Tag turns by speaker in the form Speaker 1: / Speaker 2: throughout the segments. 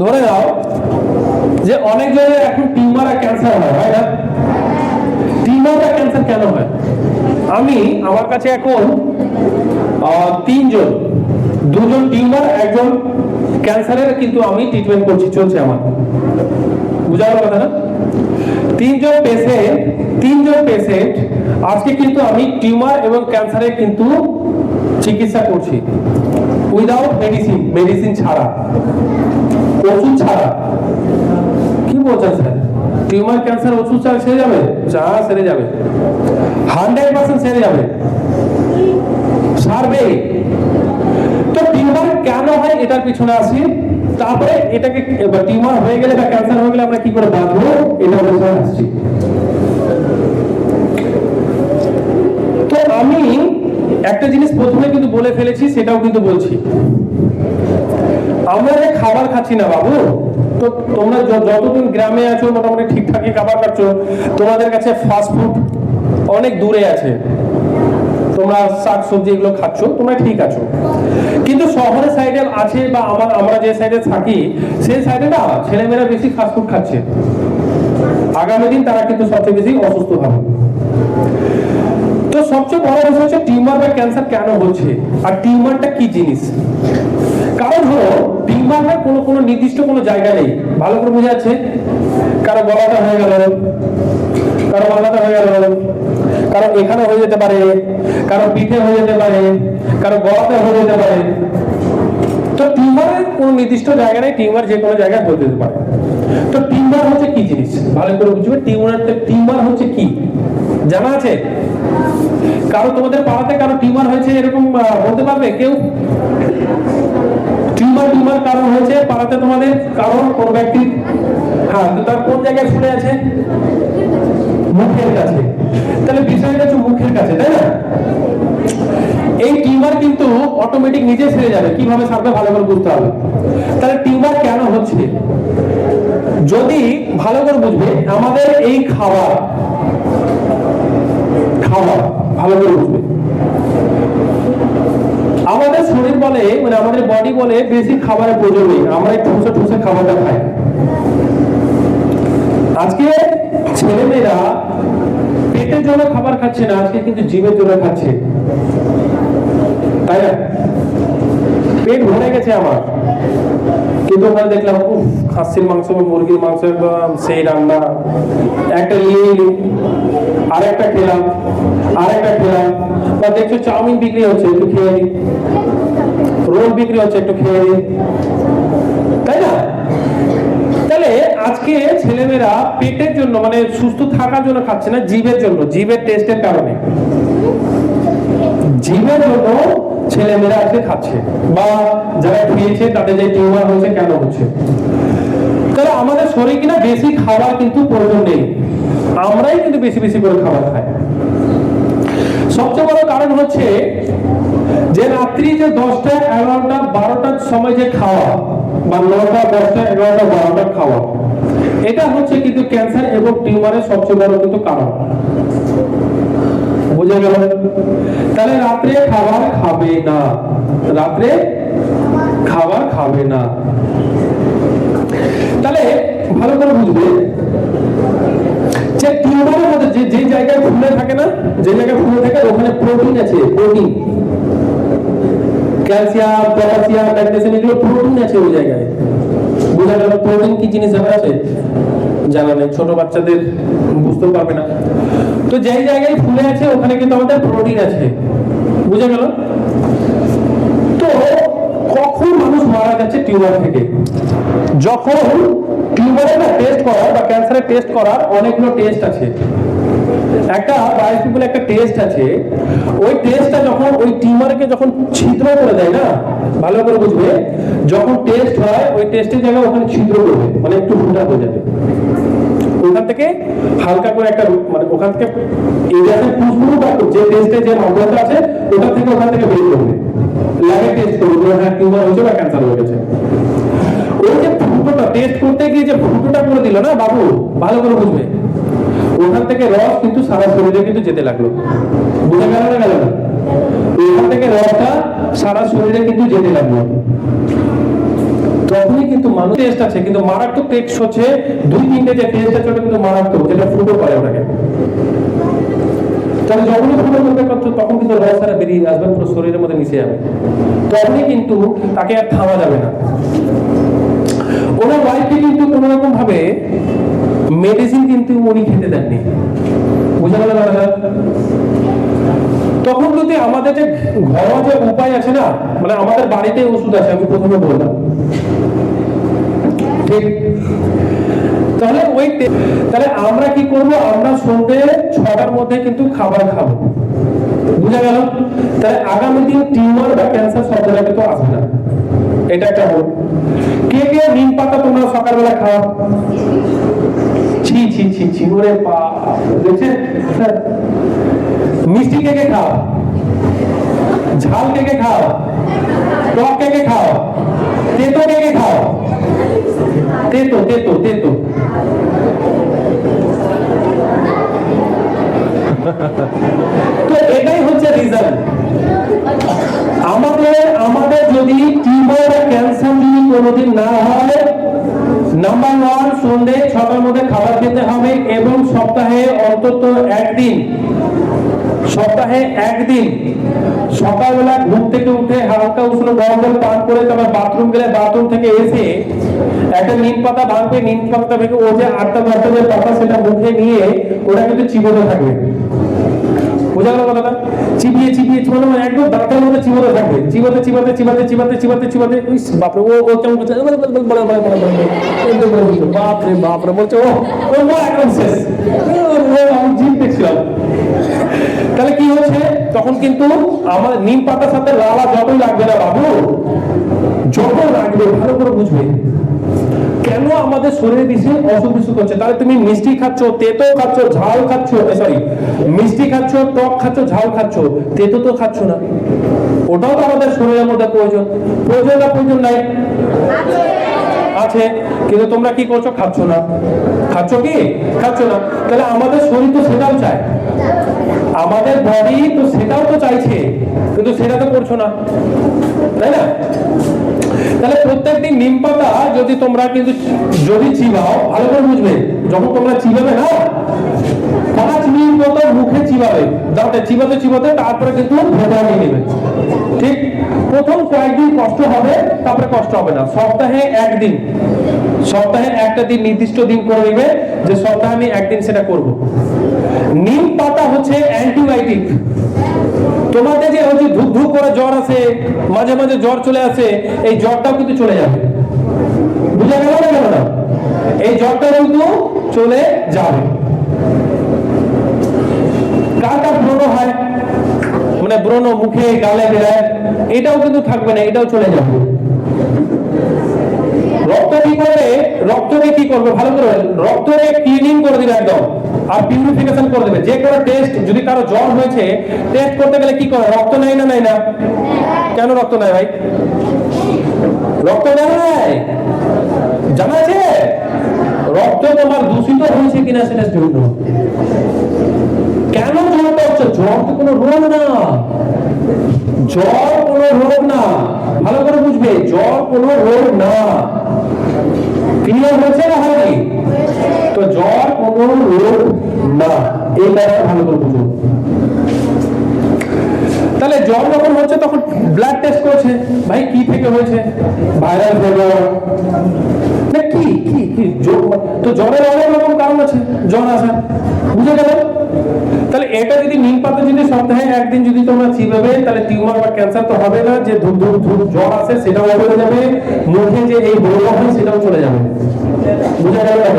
Speaker 1: ধরে নাও যে অনেক জনের এখন টিউমার আর ক্যান্সার হয় হয় না? টিউমার আর ক্যান্সার কেন হয়? আমি, আমার কাছে এখন তিনজন, দুজন টিউমার, একজন ক্যান্সারের, কিন্তু আমি ট্রিটমেন্ট করছি, চলছে আমার। বুঝা গেল কথা না? তিনজন পেশেন্ট তিনজন পেশেন্ট আজকে কিন্তু আমি টিউমার এবং ক্যান্সারের কিন্তু চিকিৎসা করছি। উইদাউট মেডিসিন মেডিসিন ছাড়া। ওষুধ ছাড়া। কি স্যার? টিউমার ক্যান্সার ওষুধ ছাড়া সেরে যাবে? সেরে যাবে। হান্ড্রেড পার্সেন্ট সেরে যাবে। সারবে। তো টিউমার কেন হয় এটার পিছনে আসি? তারপরে এটাকে টিউমার হয়ে গেলে বা ক্যান্সার হয়ে গেলে আমরা কি করে বাঁধবো পিছনে আসছি। তো আমি একটা জিনিস প্রথমে কিন্তু বলে ফেলেছি, সেটাও কিন্তু বলছি। আমরা খাবার খাচ্ছি না বাবু, তো তোমরা যতদিন গ্রামে আছো, মোটামুটি ঠিকঠাকই খাবার খাচ্ছ। তোমাদের কাছে ফাস্ট ফুড অনেক দূরে আছে। তোমরা শাক সবজি এগুলো খাচ্ছ, তোমরা ঠিক আছো। কিন্তু শহরের সাইডে আছে বা আমার, আমরা যে সাইডে থাকি, সেই সাইডে না ছেলেমেয়েরা বেশি ফাস্ট ফুড খাচ্ছে। আগামী দিন তারা কিন্তু সবচেয়ে বেশি অসুস্থ হবে। তো সবচেয়ে বড় বিষয় হচ্ছে টিউমার বা ক্যান্সার কেন হচ্ছে? আর টিউমারটা কি জিনিস? কারণ হলো টিউমারের কোনো কোনো নির্দিষ্ট কোনো জায়গা নেই। ভালো করে বোঝা যাচ্ছে? কারও গলাটা হয়ে গেল, কারও গলাটা হয়ে গেল, কারও এখানে হয়ে যেতে পারে, কারও পিঠে হয়ে যেতে পারে, কারও গলাতে হয়ে যেতে পারে। তো টিউমারের কোনো নির্দিষ্ট জায়গা নেই, টিউমার যে কোনো জায়গায় যেতে পারে। তো টিউমার হচ্ছে কি জিনিস? ভালো করে বুঝবে টিউমার টিউমার হচ্ছে কি? জানা আছে? কারও তোমাদের পাড়াতে কারও টিউমার হয়েছে এরকম বলতে পারবে কেউ? টিউমার টিউমার কারণ হয়েছে পাড়াতে তোমাদের কারণ কোন ব্যক্তি? হ্যাঁ তো তার কোন জায়গায় শুনে আছে? মুখের কাছে। তাহলে বিষয়টা হচ্ছে মুখের কাছে, তাই না? এই টিউমার কিন্তু অটোমেটিক নিজে সেরে যাবে। কীভাবে সারবে ভালো করে বুঝতে হবে। তাহলে টিউমার কেন হচ্ছে? যদি ভালো করে বুঝবে, আমাদের এই খাবার খাবার ভালো করে বুঝবে। আমাদের শরীর বলে মানে আমাদের বডি বলে, বেশি খাবারের প্রয়োজন নেই। আমরা ঠুসে ঠুসে খাবারটা খাই। আজকে ছেলেমেয়েরা পেটের জন্য খাবার খাচ্ছে না, আজকে কিন্তু জীবের জন্য খাচ্ছে। তাই না? পেট ভরে গেছে আমার। কিন্তু ওখানে দেখলাম, উফ, খাসির মাংস বা মুরগির মাংস সেই রান্না। একটা নিয়ে এলি আর একটা খেলাম আর একটা খেলাম। বা দেখছ চাউমিন বিক্রি হচ্ছে, একটু খেয়ে নি। রোল বিক্রি হচ্ছে, একটু খেয়ে নি। তাই না? তাহলে আজকে ছেলেমেয়েরা পেটের জন্য মানে সুস্থ থাকার জন্য খাচ্ছে না, জীবের জন্য। জীবের টেস্টের কারণে। জীবের জন্য ছেলেমেয়েরা আজকে খাচ্ছে বা যারা খেয়েছে, তাদের যে টিউমার হয়েছে, কেন হচ্ছে? তাহলে আমাদের শরীর কিনা বেশি খাবার কিন্তু প্রয়োজন নেই। আমরাই কিন্তু বেশি বেশি করে খাবার খাই। সবচেয়ে বড় কারণ হচ্ছে যে রাত্রি যে দশটা, এগারোটা, বারোটার সময় যে খাওয়া বা নটা, দশটা, এগারোটা, বারোটা খাওয়া, এটা হচ্ছে কিন্তু ক্যান্সার এবং টিউমারের সবচেয়ে বড় কিন্তু কারণ। গেল খাবে না। রাত্রে খাবার খাবে না। তাহলে ভালো করে বুঝবে যে টিউমারের মধ্যে যে যে জায়গায় ফুলে থাকে না, যে জায়গায় ফুলে থাকে, ওখানে প্রোটিন আছে প্রোটিন ক্যালসিয়াম ম্যাগনেসিয়াম এগুলো প্রোটিন আছে ওই জায়গায়। বোঝা গেল প্রোটিন কি জিনিস জানা আছে? জানা নেই, ছোট বাচ্চাদের বুঝতে পারবে না। তো যেই জায়গায় ফুলে আছে, ওখানে কিন্তু আমাদের প্রোটিন আছে। বুঝা গেল? তো কখন মানুষ মারা যাচ্ছে টিউমার থেকে? যখন টিউমারের টেস্ট করার বা ক্যান্সারের টেস্ট করার অনেকগুলো টেস্ট আছে। একটা বায়োপিপল একটা টেস্ট আছে। ওই টেস্টটা যখন ওই টিউমারকে যখন ছিদ্র করে দেয় না, ভালো করে বুঝবে, যখন টেস্ট হয়, ওই টেস্টের জায়গায় ওখানে ছিদ্র করবে মানে একটু ফুটা হয়ে যাবে। ওখান থেকে হালকা করে একটা মানে ওখান থেকে বা যে টেস্টে যে আছে ওটা থেকে ওখান থেকে বের করবে টেস্ট করবে হ্যাঁ টিউমার হয়েছে বা ক্যান্সার হয়ে গেছে। ওই যে ফুটোটা টেস্ট করতে গিয়ে যে ফুটোটা করে দিল না বাবু? ভালো করে বুঝবে। ওখান থেকে রস কিন্তু সারা শরীরে কিন্তু যেতে লাগল। বুঝে গেল না গেল না? ওখান থেকে রসটা সারা শরীরে কিন্তু যেতে লাগল। তখনই কিন্তু মানুষ টেস্ট আছে, কিন্তু মারাত্মক টেস্ট হচ্ছে দুই তিনটে যে টেস্ট আছে ওটা কিন্তু মারাত্মক, যেটা ফুটো করে ওটাকে। তাহলে যখনই ফুটো তখন কিন্তু রসারা বেরিয়ে আসবে, পুরো শরীরের মধ্যে মিশে যাবে। তখনই কিন্তু তাকে আর থামা যাবে না। ওনার ওয়াইফকে কিন্তু কোনো রকম ভাবে মেডিসিন কিন্তু উনি খেতে দেননি। বুঝা গেল তখন যদি আমাদের যে ঘরোয়া যে উপায় আছে না মানে আমাদের বাড়িতে ওষুধ আছে, আমি প্রথমে বললাম। তাহলে ওই তাহলে আমরা কি করব? আমরা সন্ধ্যে ছটার মধ্যে কিন্তু খাবার খাব। বুঝা গেল? তাহলে আগামী দিন টিউমার বা ক্যান্সার শব্দটা কিন্তু আসবে না। এটা একটা হলো কে কে নিম পাতা তোমরা সকালবেলা খাওয়া ছি ছি ছি ছি, ওরে বাপ। দেখছেন হ্যাঁ। মিষ্টি কে কে খাও? ঝাল কে কে খাও? টক কে কে খাও? তেতো কে কে খাও? তেতো তেতো তেতো তো এটাই হচ্ছে রিজন আমাদের আমাদের যদি টিউমার ক্যান্সার যদি কোনোদিন না হয় নাম্বার ওয়ান সন্ধ্যে ছটার মধ্যে খাবার খেতে হবে এবং সপ্তাহে অন্তত একদিন, সপ্তাহে একদিন সকালবেলা ঘুম থেকে উঠে হালকা উষ্ণ গরম জল পান করে তারপর বাথরুম গেলে বাথরুম থেকে এসে একটা নিম পাতা ভাঙবে নিম পাতা থেকে ও যে আটটা দশটা যে পাতা সেটা মুখে নিয়ে ওটা কিন্তু চিবোতে থাকবে বোঝা গেল কথাটা মানে একদম দাঁতের মধ্যে থাকবে চিবোতে চিবাতে চিবাতে চিবাতে চিবাতে বাপরে ও ও কেমন করছে বাপরে বাপরে বলছে ও ও একদম শেষ আমি দেখছিলাম তাহলে কি হচ্ছে তখন কিন্তু আমার নিম পাতার সাথে লালা যতই লাগবে না বাবু যত লাগবে ভালো করে বুঝবে কেন আমাদের শরীরে বেশি অসুখ বিসুখ হচ্ছে? তাহলে তুমি মিষ্টি খাচ্ছ, তেতো খাচ্ছ, ঝাল খাচ্ছ সরি মিষ্টি খাচ্ছ, টক খাচ্ছ, ঝাল খাচ্ছ, তেতো তো খাচ্ছ না। ওটাও তো আমাদের শরীরের মধ্যে প্রয়োজন। প্রয়োজন না প্রয়োজন নাই? আছে। কিন্তু তোমরা কি করছ? খাচ্ছ না। খাচ্ছ কি? খাচ্ছ না। তাহলে আমাদের শরীর তো সেটাও চায়। আমাদের বডি তো সেটাও তো চাইছে। কিন্তু সেটা তো করছ না। তাই না? তাহলে প্রত্যেকদিন নিম পাতা যদি তোমরা কিন্তু যদি চিবাও, ভালো করে বুঝবে, যখন তোমরা চিবাবে না পাঁচ মিনিট মতো মুখে চিবাবে দাঁতে চিবাতে চিবাতে তারপরে কিন্তু ভেজা নিয়ে নেবে। ঠিক? প্রথম কয়েকদিন কষ্ট হবে, তারপরে কষ্ট হবে না। সপ্তাহে একদিন। সপ্তাহে একটা দিন নির্দিষ্ট দিন করে নিবে যে সপ্তাহে আমি একদিন সেটা করব। নিম পাতা হচ্ছে অ্যান্টিবায়োটিক। তোমাদের যে হচ্ছে ধুক ধুপ করে জ্বর আছে, মাঝে মাঝে জ্বর চলে আসে, এই জ্বরটাও কিন্তু চলে যাবে। বুঝা গেল না গেল না এই জ্বরটা কিন্তু চলে যাবে। কার ব্রণ হয়? মানে ব্রণ মুখে, গালে বেড়ায় এটাও কিন্তু থাকবে না, এটাও চলে যাবে। রক্ত কি করবে? রক্তকে কি করবে? ভালো করে রক্তকে ক্লিনিং করে দিবে একদম। আর পিউরিফিকেশন করে দেবে। যে কোনো টেস্ট যদি কারও জ্বর হয়েছে টেস্ট করতে গেলে কি করে? রক্ত নেয় না নেয় না? কেন রক্ত নেয় ভাই? রক্ত নেয় জানা আছে? রক্ত তোমার দূষিত হয়েছে কিনা সেটার জন্য কেন জ্বরটা হচ্ছে জ্বর তো কোনো রোগ না। জ্বর কোনো রোগ না। ভালো করে বুঝবে, জ্বর কোনো রোগ না। ক্লিয়ার হয়েছে না হয়নি? তো জ্বর কোনো রোগ, না। এই ব্যাপারটা ভালো করে বুঝুন। তাহলে জ্বর যখন হচ্ছে, তখন ব্লাড টেস্ট করছে। ভাই, কি থেকে হয়েছে? ভাইরাল ফিভার না কি কি কি? জ্বর- তো জ্বরের অনেক রকম কারণ আছে। জ্বর আসার বুঝে এটা যদি নিম পাতা যদি সপ্তাহে একদিন যদি তোমরা চিবাবে তাহলে টিউমার বা ক্যান্সার তো হবে না, যে ধূপ ধূপ ধূপ জ্বর আছে সেটাও চলে যাবে, মুখে যে এই ব্রণ হয় সেটাও চলে যাবে। বুঝে গেল?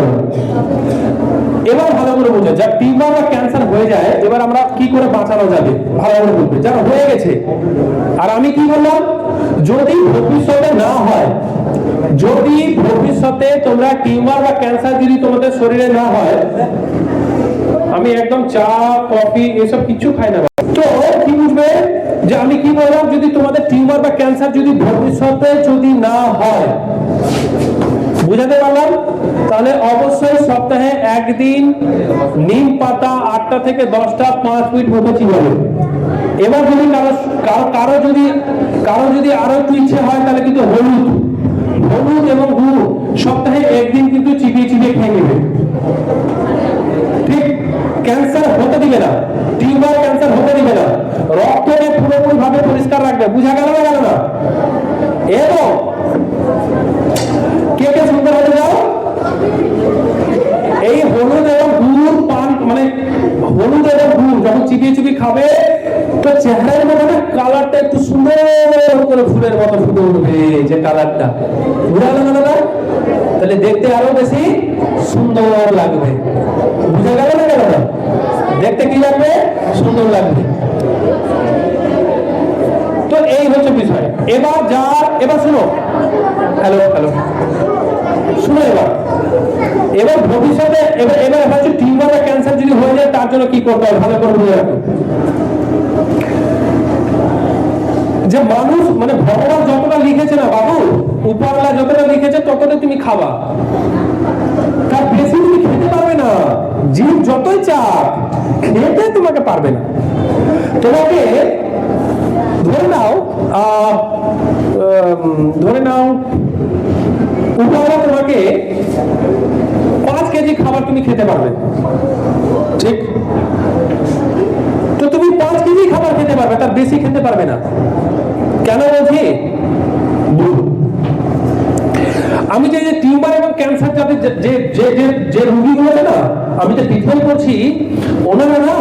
Speaker 1: এবার ভালো করে বুঝে, যা টিউমার বা ক্যান্সার হয়ে যায়, এবার আমরা কি করে বাঁচানো যাবে? ভালো করে বুঝবে। যারা হয়ে গেছে। আর আমি কি বললাম? যদি ভবিষ্যতে না হয়, যদি ভবিষ্যতে তোমরা টিউমার বা ক্যান্সার যদি তোমাদের শরীরে না হয় আমি একদম চা, কফি, এসব কিছু খাই না। তো কি বুঝবে? যে আমি কি বললাম? যদি তোমাদের টিউমার বা ক্যান্সার যদি ভবিষ্যতে যদি না হয়, বুঝাতে পারলাম? তাহলে অবশ্যই সপ্তাহে একদিন নিম পাতা আটটা থেকে দশটা, পাঁচ মিনিট মতো চিবাবে। এবার যদি কারও কারও যদি কারও যদি আরও একটু ইচ্ছে হয়, তাহলে কিন্তু হলুদ। হলুদ এবং গুড় সপ্তাহে একদিন কিন্তু চিবিয়ে চিবিয়ে খেয়ে নেবে। ক্যান্সার হতে দিবে না। টিউমার ক্যান্সার হতে দিবে না। রক্তকে পুরোপুরি ভাবে পরিষ্কার রাখবে। বুঝা গেল না গেল না? এবং কে কে সুন্দর হতে যাও এই হলুদ এবং গুড় পান মানে হলুদ এবং গুড় যখন চিবিয়ে চিবিয়ে খাবে, তো চেহারার মধ্যে না কালারটা একটু সুন্দর করে ফুলের মতো ফুটে উঠবে, যে কালারটা। বুঝা গেল না? তাহলে দেখতে আরও বেশি সুন্দর লাগবে। বুঝা গেল না গেল না? দেখতে কি লাগবে? সুন্দর লাগবে। তো এই হচ্ছে বিষয়। এবার যার এবার শুনো। হ্যালো হ্যালো শুনো এবার। এবার ভবিষ্যতে এবার এবার হচ্ছে টিউমার বা ক্যান্সার যদি হয়ে যায়, তার জন্য কি করতে হবে? ভালো করে বুঝে রাখো। যে মানুষ মানে ভগবান যতটা লিখেছে না বাবু উপরওয়ালা যতটা লিখেছে ততটা তুমি খাবা। তার বেশি তুমি খেতে পারবে না। জীব যতই চাক খেতে তোমাকে পারবে না। তোমাকে ধরে নাও ধরে নাও উপরওয়ালা তোমাকে পাঁচ কেজি খাবার তুমি খেতে পারবে। ঠিক? তো তুমি পাঁচ কেজি খাবার খেতে পারবে, তার বেশি খেতে পারবে না। কেন বলছি? আমি যে টিউমার এবং ক্যান্সার যাদের যে যে যে রোগীগুলো না আমি যে ট্রিটমেন্ট করছি ওনারা না,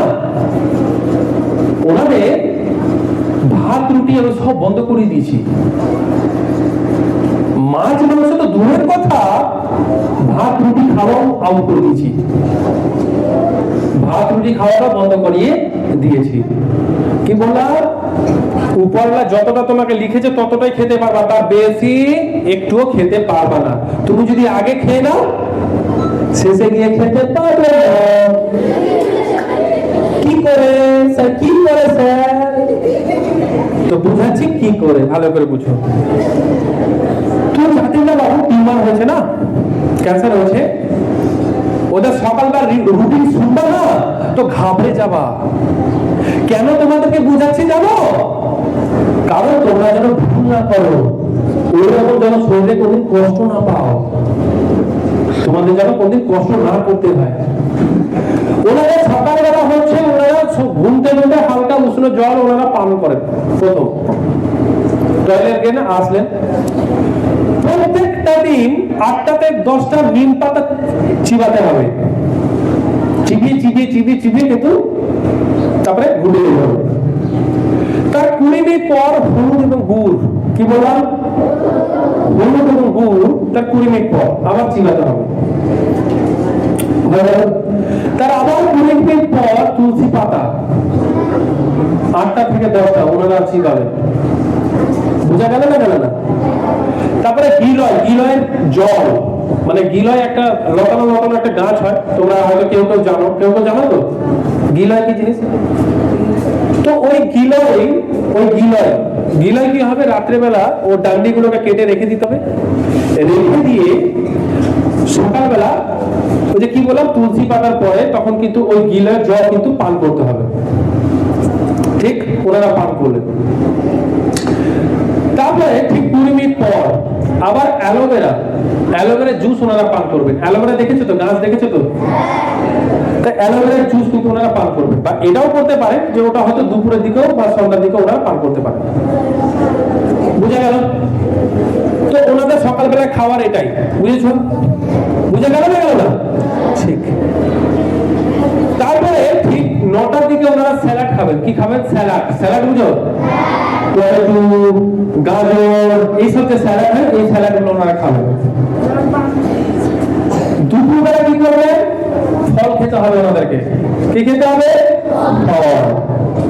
Speaker 1: ওনাদের ভাত, রুটি আমি সব বন্ধ করে দিয়েছি। মাছ মাংস তো দূরের কথা, ভাত, রুটি খাওয়াও আউট করে দিয়েছি। ভাত, রুটি খাওয়াটা বন্ধ করিয়ে দিয়েছি। কি বললাম উপরলা যতটা তোমাকে লিখেছে ততটাই খেতে পারবা তার বেশি একটুও খেতে পারবা না। তুমি যদি আগে খেয়ে নাও শেষে গিয়ে খেতে পারবে না। কি করে, স্যার, কি করে, স্যার? তো বুঝাচ্ছি কি করে, ভালো করে বুঝো। না বাবু টিউমার হয়েছে না? ক্যান্সার হয়েছে। ওদের সকালকার রুটিন শুনবা না? তো ঘাবড়ে যাবা। কেন তোমাদেরকে বুঝাচ্ছি জানো? কারণ তোমরা যেন ভুল না করো। ওই রকম যেন শরীরে কোনদিন কষ্ট না পাও। তোমাদের যেন কোনদিন কষ্ট না করতে হয়। ওনারা সকালবেলা হচ্ছে, ওনারা ঘুমতে ঘুমতে হালকা উষ্ণ জল ওনারা পান করেন। প্রথম। টয়লেট গিয়ে আসলেন। প্রত্যেকটা দিন আটটাতে দশটা নিম পাতা চিবাতে হবে। চিবিয়ে চিবিয়ে চিবিয়ে চিবিয়ে কিন্তু তারপরে ঘুরে যেতে হবে। তার কুড়ি মিনিট পর হলুদ এবং গুড়, কি বললাম? হলুদ এবং গুড়, তার কুড়ি মিনিট পর আবার চিবাতে হবে? তার আবার কুড়ি মিনিট পর তুলসী পাতা। আটটা থেকে দশটা ওনারা চিবাবে বোঝা গেল না গেল না? তারপরে গিলয়, গিলয়ের জল। মানে গিলয় একটা লতানো লতানো একটা গাছ হয়, তোমরা হয়তো কেউ কেউ জানো। কেউ কেউ জানো তো? গিলয় কি জিনিস? তো ওই গিলয় ওই গিলয় গিলয় কি হবে? রাত্রেবেলা ও ডান্ডিগুলোকে কেটে রেখে দিতে হবে। রেখে দিয়ে সকালবেলা ওই যে কি বললাম, তুলসী পাতার পরে তখন কিন্তু ওই গিলয়ের জল কিন্তু পান করতে হবে। ঠিক? ওনারা পান করলেন। তারপরে ঠিক কুড়ি মিনিট পর আবার অ্যালোভেরা অ্যালোভেরা জুস ওনারা পান করবেন। অ্যালোভেরা দেখেছ তো? গাছ দেখেছ তো? অ্যালোভেরার জুস কিন্তু ওনারা পান করবেন। বা এটাও করতে পারে যে ওটা হয়তো দুপুরের দিকেও বা সন্ধ্যার দিকেও ওনারা পান করতে পারে বুঝা গেল? তো ওনাদের সকালবেলা খাওয়ার এটাই, বুঝেছ? বুঝে গেল না গেল না? ঠিক। তারপরে ঠিক নটার দিকে ওনারা স্যালাড খাবেন। কি খাবেন? স্যালাড। স্যালাড বুঝো? টমেটো, গাজর, এইসব যে স্যালাড হয়, এই স্যালাডগুলো ওনারা খাবেন। দুপুরবেলা কি করবে? ফল খেতে হবে ওনাদেরকে। কি খেতে হবে? ফল।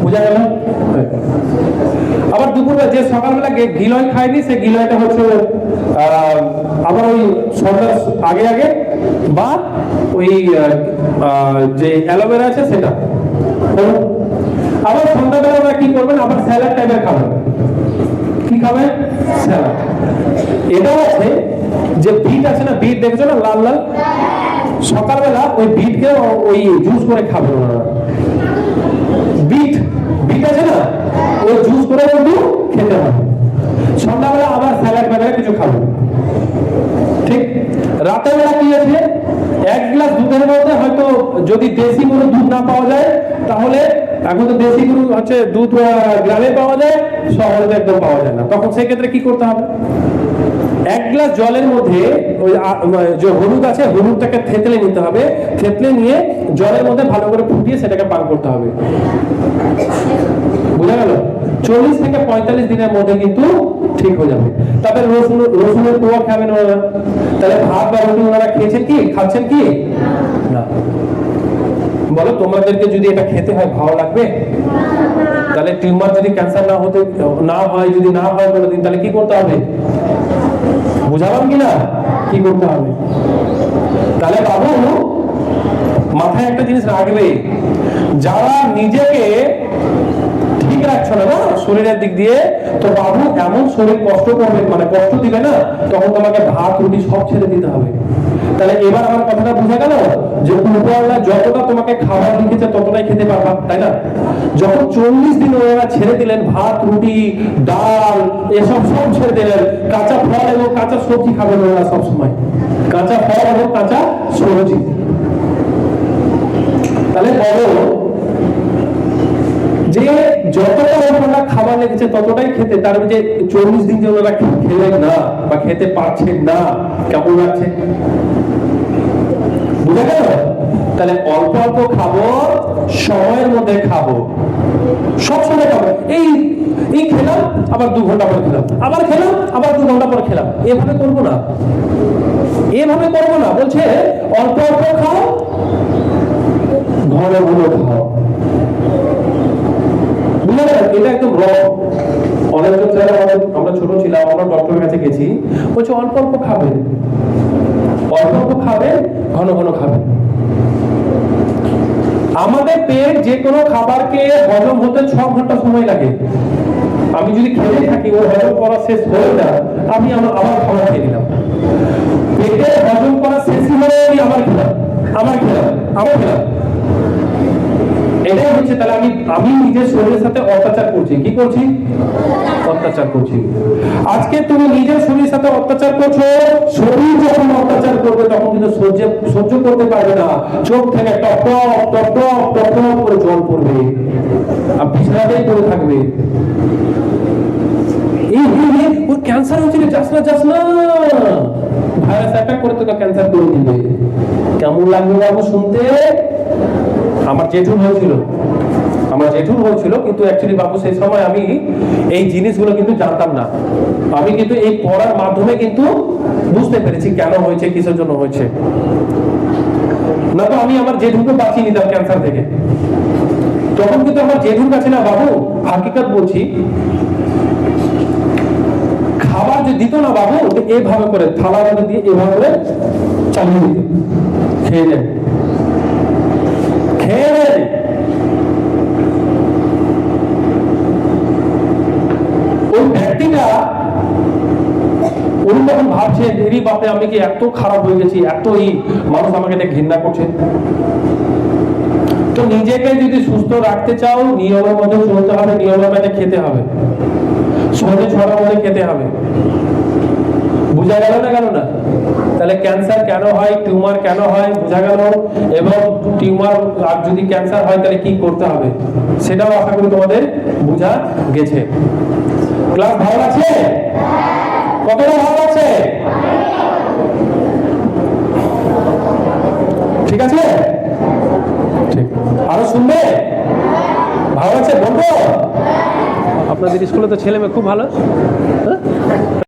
Speaker 1: বুঝা গেল? যে সকালবেলা গিলয় খায়নি, সে গিলয়টা হচ্ছে আবার ওই সন্ধ্যার আগে আগে, বা ওই যে অ্যালোভেরা আছে সেটা। আবার সন্ধ্যাবেলা ওরা কি করবেন? আবার স্যালাড টাইপের খাবেন। কি খাবেন? স্যালাড। এটাও আছে যে বিট আছে না, বিট দেখেছ না, লাল লাল? সকালবেলা ওই বিটকে ওই জুস করে খাবেন ওনারা বিট বিট আছে না? ওই জুস করে কিন্তু খেতে হবে। সন্ধ্যাবেলা আবার স্যালাড বাজারে কিছু খাবেন রাতের বেলা কি আছে এক গ্লাস দুধের মধ্যে হয়তো যদি দেশি কোনো দুধ না পাওয়া যায়, তাহলে এখন তো দেশি গরু হচ্ছে দুধ গ্রামে পাওয়া যায়, শহরে তো একদম পাওয়া যায় না। তখন সেক্ষেত্রে কি করতে হবে? এক গ্লাস জলের মধ্যে ওই যে হলুদ আছে, হলুদটাকে থেতলে নিতে হবে। থেতলে নিয়ে জলের মধ্যে ভালো করে ফুটিয়ে সেটাকে পান করতে হবে। বুঝা গেল? চল্লিশ থেকে পঁয়তাল্লিশ দিনের মধ্যে কিন্তু ঠিক হয়ে যাবে। তারপরে রসুন, রসুনের পোয়া খাবেন ওনারা। তাহলে ভাত বা রুটি ওনারা খেয়েছেন কি? খাচ্ছেন কি? না। বলো, তোমাদেরকে যদি এটা খেতে হয়, ভালো লাগবে? তাহলে টিউমার যদি ক্যান্সার না হতে, না হয়, যদি না হয় কোনোদিন, তাহলে কি করতে হবে? বুঝালাম কি না? কি করতে হবে? তাহলে বাবু, মাথায় একটা জিনিস রাখবে। যারা নিজেকে ঠিক রাখছো না না শরীরের দিক দিয়ে তো বাবু এমন শরীর কষ্ট করবে মানে কষ্ট দিবে না, তখন তোমাকে ভাত, রুটি সব ছেড়ে দিতে হবে। তাহলে এবার আমার কথাটা বোঝা গেল যে উপরওয়ালা যতটা তোমাকে খাবার ততটাই খেতে পারবা, তাই না? যখন চল্লিশ দিন ওনারা ছেড়ে দিলেন, ভাত, রুটি, ডাল, এসব সব ছেড়ে দিলেন, কাঁচা ফল এবং কাঁচা সবজি খাবেন ওনারা সবসময়। কাঁচা ফল এবং কাঁচা সবজি। তাহলে বলো যতটা ওনারা খাবার লেগেছে, ততটাই খেতে। তার যে চল্লিশ দিন যে ওনারা খেলেন না, বা খেতে পারছেন না, কেমন লাগছে বুঝা গেল? তাহলে অল্প অল্প খাব, সময়ের মধ্যে খাব। সব সময় খাব। এই এই খেলাম, আবার দু ঘণ্টা পর খেলাম। আবার খেলাম, আবার দু ঘণ্টা পর খেলাম। এভাবে করব না। এভাবে করব না। বলছে, অল্প অল্প খাও ঘন ঘন খাও বুঝলে না? এটা একদম রং অনেকজন স্যার আমাদের আমরা ছোট ছিলাম আমরা ডক্টরের কাছে গেছি বলছে অল্প খাবেন অল্প অল্প খাবেন ঘন ঘন খাবেন আমাদের পেট যে কোনো খাবারকে হজম হতে ছ ঘণ্টা সময় লাগে। আমি যদি খেতে থাকি, ও হজম করা শেষ হয়ে না আমি আমার আবার খাবার খেয়ে নিলাম। পেটে হজম করা শেষ হলে, আমি আবার খেলাম আবার খেলাম আবার খেলাম। এটাই হচ্ছে তাহলে আমি আমি নিজের শরীরের সাথে অত্যাচার করছি। কি করছি? অত্যাচার করছি। আজকে তুমি নিজের শরীরের সাথে অত্যাচার করছ শরীর যখন অত্যাচার করবে তখন কিন্তু সহ্য সহ্য করতে পারবে না। চোখ থেকে করে জল পড়বে। আর বিছানাতেই পড়ে থাকবে। এই, ওর ক্যান্সার হচ্ছে যাস না যাস না। ভাইরাস অ্যাটাক করে তোকে ক্যান্সার করে দিবে। কেমন লাগবে বাবু শুনতে? আমার জেঠুর হয়েছিল আমার জেঠুর হয়েছিল কিন্তু অ্যাকচুয়ালি বাবু সেই সময় আমি এই জিনিসগুলো কিন্তু জানতাম না। আমি কিন্তু এই পড়ার মাধ্যমে কিন্তু বুঝতে পেরেছি কেন হয়েছে, কিসের জন্য হয়েছে। না তো আমি আমার জেঠুকে বাঁচিয়ে নিতাম ক্যান্সার থেকে। তখন কিন্তু আমার জেঠুর কাছে না, বাবু, হাকিকত বলছি, খাবার যে দিত না বাবু তো এইভাবে করে মধ্যে দিয়ে এভাবে করে চালিয়ে দিত। খেয়ে নেন খেয়ে নেন উনি তখন ভাবছে বাপে আমি কি এত খারাপ হয়ে গেছি এতই মানুষ আমাকে দেখে ঘৃণা করছে। তো নিজেকে যদি সুস্থ রাখতে চাও, নিয়মের মধ্যে চলতে হবে, নিয়মের মধ্যে খেতে হবে। ছটার মধ্যে খেতে হবে। বুঝা গেল না গেল না? তাহলে ক্যান্সার কেন হয়, টিউমার কেন হয়, বোঝা গেল? এবং টিউমার, আর যদি ক্যান্সার হয়, তাহলে কি করতে হবে? সেটাও আশা করি তোমাদের বোঝা গেছে। ক্লাস ভালো আছে? কতটা ভালো আছে? ঠিক আছে? ঠিক। আরও শুনবে? ভালো আছে বলব? আপনাদের স্কুলে তো ছেলে মেয়ে খুব ভালো। হ্যাঁ?